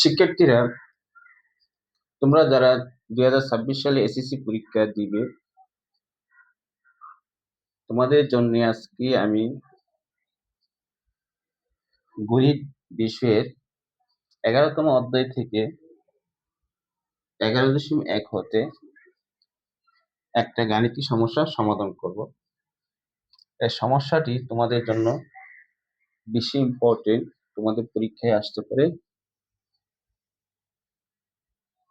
শিক্ষার্থীরা তোমরা যারা দুই হাজার ছাব্বিশ সালে এসএসসি পরীক্ষা দিবে, তোমাদের জন্য আজকে আমি গণিত বিষয়ের এগারোতম অধ্যায় থেকে এগারো দশমিক এক হতে একটা গাণিতিক সমস্যার সমাধান করব। এই সমস্যাটি তোমাদের জন্য বেশি ইম্পর্টেন্ট তোমাদের পরীক্ষায় আসতে পারে।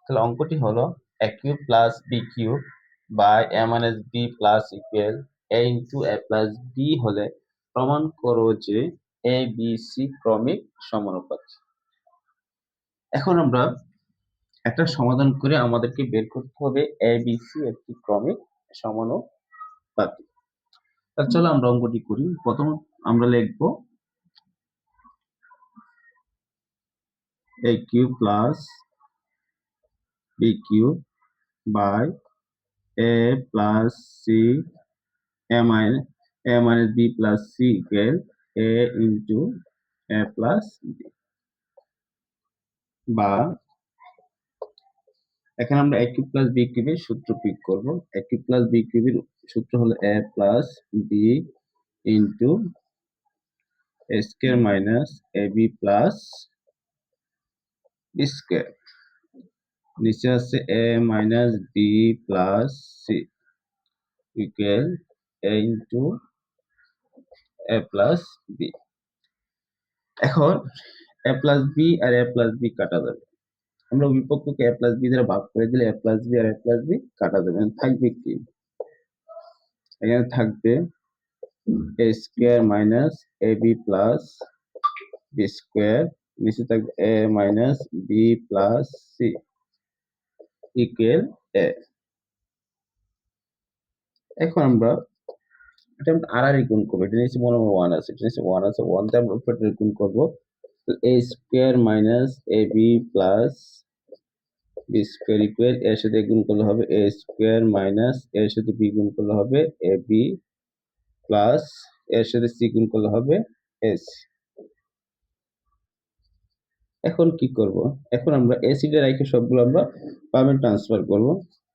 তাহলে অঙ্কটি হলো a cube plus b cube by a minus b plus equal a into a plus b হলে প্রমাণ করো যে এ বি সি ক্রমিক সমানুপাত। এখন আমরা একটা সমাধান করে আমাদেরকে বের করতে হবে এ বি সি একটি ক্রমিক সমানুপাত। তাহলে চলো আমরা অঙ্কটি করি। প্রথম আমরা লিখব a cube plus b cube by a plus c a minus a minus b plus c equal a into a plus b বা এখানে আমরা এ কিউব প্লাস বি কিউবের সূত্র পিক করব। এ কিউব প্লাস বি কিউবের সূত্র হলো a plus b into a square minus a b plus b square নিচে আছে a minus b plus c equal a into a plus b এখন এ প্লাস বি আর এ প্লাস বি কাটা যাবে। আমরা বিপক্ষকে এ প্লাস বি দ্বারা ভাগ করে দিলে এ প্লাস বি আর এ প্লাস বি কাটা যাবে। থাকবে কি? এখানে থাকবে a square minus a b plus b square নিচে থাকবে a minus b plus c equal a এখন আমরা এটা আমরা আর আর গুণ করব। এটা নিচে মনে ওয়ান আছে। এটা নিচে ওয়ান আছে। ওয়ান দিয়ে আমরা উপরে গুণ করব। A square minus a b plus b square equal এর সাথে গুণ করলে হবে এ স্কোয়ার মাইনাস এর সাথে বি গুণ করলে হবে এ বি প্লাস এর সাথে সি গুণ করলে হবে এস এখন কি করব? এখন আমরা এ সিটা রেখে সবগুলো আমরা পাবে ট্রান্সফার করব।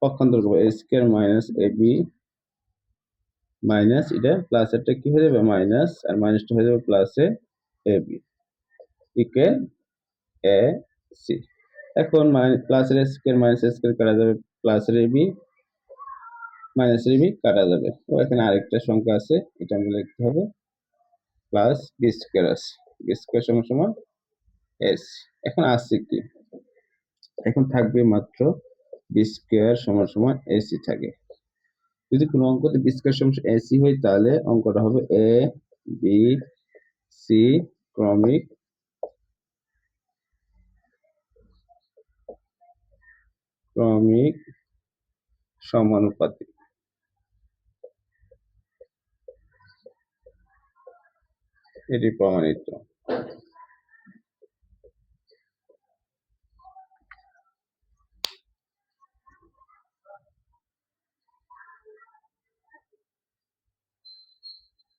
পক্ষান্তর করব a square minus a b minus এটা প্লাস এটা কি হয়ে যাবে? মাইনাস আর মাইনাসটা হয়ে যাবে প্লাসে a b equal a c এখন প্লাসের স্কোয়ার মাইনাস স্কোয়ার কাটা যাবে প্লাসের এ বি মাইনাসের বি কাটা যাবে। তো এখানে আরেকটা সংখ্যা আছে, এটা আমাকে লিখতে হবে প্লাস বি স্কোয়ার আছে। বি স্কোয়ার সমান সমান এস। এখন আসছে কি? এখন থাকবে মাত্র বি স্কোয়ার সমান সমান এসি থাকে। যদি কোনো অঙ্কতে বি স্কোয়ার সমান এসি হয়, তাহলে অঙ্কটা হবে এ বি সি ক্রমিক ক্রমিক সমানুপাতিক। এটি প্রমাণিত।